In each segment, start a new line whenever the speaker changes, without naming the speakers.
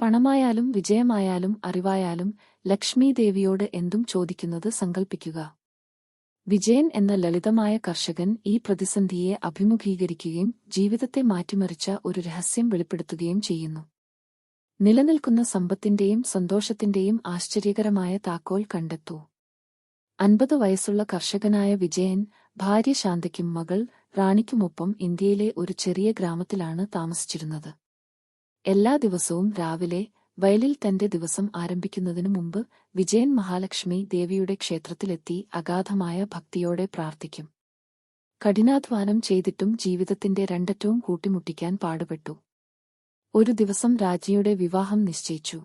പണമായാലും വിജയമായാലും അറിവായാലും ലക്ഷ്മി ദേവിയോട് എന്തും ചോദിക്കുന്നത് സങ്കൽപ്പിക്കുക. വിജയൻ എന്ന ലളിതമായ കർഷകൻ ഈ പ്രതിസന്ധിയെ അഭിമുഖീകരിക്കുകയും ജീവിതത്തെ മാറ്റിമറിച്ച ഒരു രഹസ്യം വെളിപ്പെടുത്തുകയും ചെയ്യുന്നു. നിലനിൽക്കുന്ന സമ്പത്തിന്റെയും സന്തോഷത്തിന്റെയും ആശ്ചര്യകരമായ താക്കോൽ കണ്ടെത്തൂ. അൻപത് വയസ്സുള്ള കർഷകനായ വിജയൻ ഭാര്യ ശാന്തയ്ക്കും മകൾ റാണിക്കുമൊപ്പം ഇന്ത്യയിലെ ഒരു ചെറിയ ഗ്രാമത്തിലാണ് താമസിച്ചിരുന്നത്. എല്ലാ ദിവസവും രാവിലെ വയലിൽ തന്റെ ദിവസം ആരംഭിക്കുന്നതിനു മുമ്പ് വിജയൻ മഹാലക്ഷ്മി ദേവിയുടെ ക്ഷേത്രത്തിലെത്തി അഗാധമായ ഭക്തിയോടെ പ്രാർത്ഥിക്കും. കഠിനാധ്വാനം ചെയ്തിട്ടും ജീവിതത്തിന്റെ രണ്ടറ്റവും കൂട്ടിമുട്ടിക്കാൻ പാടുപെട്ടു. ഒരു ദിവസം രാജിയുടെ വിവാഹം നിശ്ചയിച്ചു.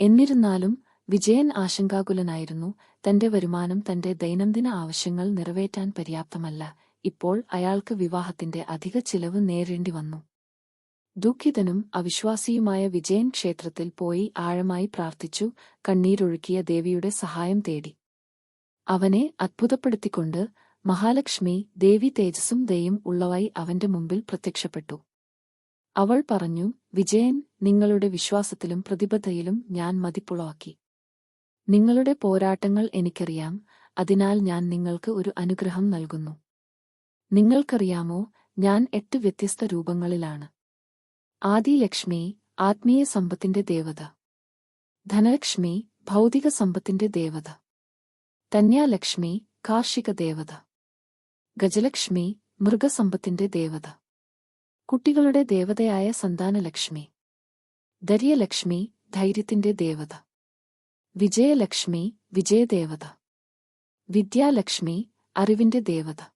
എന്നിരുന്നാലും വിജയൻ ആശങ്കാകുലനായിരുന്നു. തന്റെ വരുമാനം തന്റെ ദൈനംദിന ആവശ്യങ്ങൾ നിറവേറ്റാൻ പര്യാപ്തമല്ല. ഇപ്പോൾ അയാൾക്ക് വിവാഹത്തിന്റെ അധിക ചിലവ് നേരിടേണ്ടി വന്നു ദുഃഖിതനും അവിശ്വാസിയുമായ വിജയൻ ക്ഷേത്രത്തിൽ പോയി ആഴമായി പ്രാർത്ഥിച്ചു കണ്ണീരൊഴുക്കിയ ദേവിയുടെ സഹായം തേടി. അവനെ അത്ഭുതപ്പെടുത്തിക്കൊണ്ട് മഹാലക്ഷ്മി ദേവി തേജസ്സും ദയും ഉള്ളവായി അവന്റെ മുമ്പിൽ പ്രത്യക്ഷപ്പെട്ടു. അവൾ പറഞ്ഞു വിജയൻ നിങ്ങളുടെ വിശ്വാസത്തിലും പ്രതിബദ്ധയിലും ഞാൻ മതിപ്പുളവാക്കി. നിങ്ങളുടെ പോരാട്ടങ്ങൾ എനിക്കറിയാം അതിനാൽ ഞാൻ നിങ്ങൾക്ക് ഒരു അനുഗ്രഹം നൽകുന്നു. നിങ്ങൾക്കറിയാമോ ഞാൻ എട്ട് വ്യത്യസ്ത രൂപങ്ങളിലാണ്. ആദിലക്ഷ്മി ആത്മീയ സമ്പത്തിന്റെ ദേവത. ധനലക്ഷ്മി ഭൗതിക സമ്പത്തിന്റെ ദേവത. ധന്യാലക്ഷ്മി കാർഷിക ദേവത. ഗജലക്ഷ്മി മൃഗസമ്പത്തിന്റെ ദേവത. കുട്ടികളുടെ ദേവതയായ സന്താനലക്ഷ്മി. ദര്യലക്ഷ്മി ധൈര്യത്തിന്റെ ദേവത. വിജയലക്ഷ്മി വിജയദേവത. വിദ്യാലക്ഷ്മി അറിവിന്റെ ദേവത.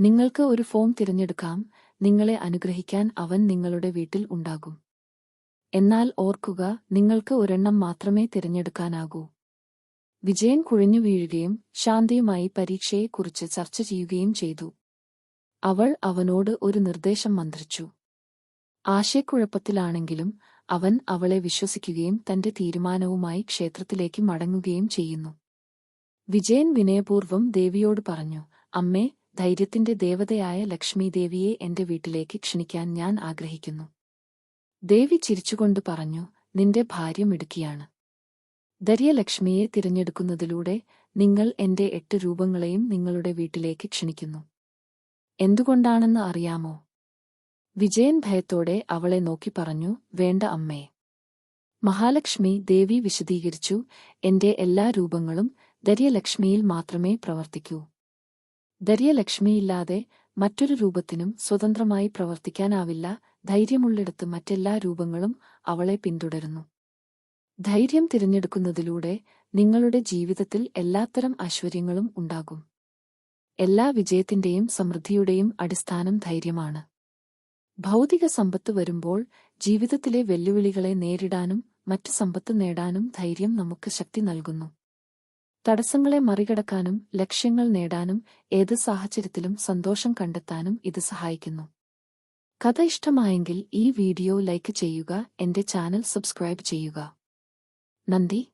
നിങ്ങൾക്ക് ഒരു ഫോം തിരഞ്ഞെടുക്കാം. നിങ്ങളെ അനുഗ്രഹിക്കാൻ അവൻ നിങ്ങളുടെ വീട്ടിൽ ഉണ്ടാകും. എന്നാൽ ഓർക്കുക നിങ്ങൾക്ക് ഒരെണ്ണം മാത്രമേ തിരഞ്ഞെടുക്കാനാകൂ. വിജയൻ കുഴഞ്ഞു വീഴുകയും ശാന്തിയുമായി പരീക്ഷയെക്കുറിച്ച് ചർച്ച ചെയ്യുകയും ചെയ്തു. അവൾ അവനോട് ഒരു നിർദ്ദേശം മന്ത്രിച്ചു. ആശയക്കുഴപ്പത്തിലാണെങ്കിലും അവൻ അവളെ വിശ്വസിക്കുകയും തന്റെ തീരുമാനവുമായി ക്ഷേത്രത്തിലേക്ക് മടങ്ങുകയും ചെയ്യുന്നു. വിജയൻ വിനയപൂർവം ദേവിയോട് പറഞ്ഞു അമ്മേ ധൈര്യത്തിന്റെ ദേവതയായ ലക്ഷ്മീദേവിയെ എന്റെ വീട്ടിലേക്ക് ക്ഷണിക്കാൻ ഞാൻ ആഗ്രഹിക്കുന്നു. ദേവി ചിരിച്ചുകൊണ്ട് പറഞ്ഞു നിന്റെ ഭാര്യ മിടുക്കിയാണ്. ദര്യലക്ഷ്മിയെ തിരഞ്ഞെടുക്കുന്നതിലൂടെ നിങ്ങൾ എന്റെ എട്ട് രൂപങ്ങളെയും നിങ്ങളുടെ വീട്ടിലേക്ക് ക്ഷണിക്കുന്നു. എന്തുകൊണ്ടാണെന്ന് അറിയാമോ? വിജയൻ ഭയത്തോടെ അവളെ നോക്കി പറഞ്ഞു വേണ്ട അമ്മേ. മഹാലക്ഷ്മി ദേവി വിശദീകരിച്ചു എന്റെ എല്ലാ രൂപങ്ങളും ദര്യലക്ഷ്മിയിൽ മാത്രമേ പ്രവർത്തിക്കൂ. ദര്യലക്ഷ്മിയില്ലാതെ മറ്റൊരു രൂപത്തിനും സ്വതന്ത്രമായി പ്രവർത്തിക്കാനാവില്ല. ധൈര്യമുള്ളിടത്ത് മറ്റെല്ലാ രൂപങ്ങളും അവളെ പിന്തുടരുന്നു. ധൈര്യം തിരഞ്ഞെടുക്കുന്നതിലൂടെ നിങ്ങളുടെ ജീവിതത്തിൽ എല്ലാത്തരം ഐശ്വര്യങ്ങളും ഉണ്ടാകും. എല്ലാ വിജയത്തിന്റെയും സമൃദ്ധിയുടെയും അടിസ്ഥാനം ധൈര്യമാണ്. ഭൗതിക സമ്പത്ത് വരുമ്പോൾ ജീവിതത്തിലെ വെല്ലുവിളികളെ നേരിടാനും മറ്റു സമ്പത്ത് നേടാനും ധൈര്യം നമുക്ക് ശക്തി നൽകുന്നു. തടസ്സങ്ങളെ മറികടക്കാനും ലക്ഷ്യങ്ങൾ നേടാനും ഏത് സാഹചര്യത്തിലും സന്തോഷം കണ്ടെത്താനും ഇത് സഹായിക്കുന്നു. കഥ ഇഷ്ടമായെങ്കിൽ ഈ വീഡിയോ ലൈക്ക് ചെയ്യുക എന്റെ ചാനൽ സബ്സ്ക്രൈബ് ചെയ്യുക. നന്ദി.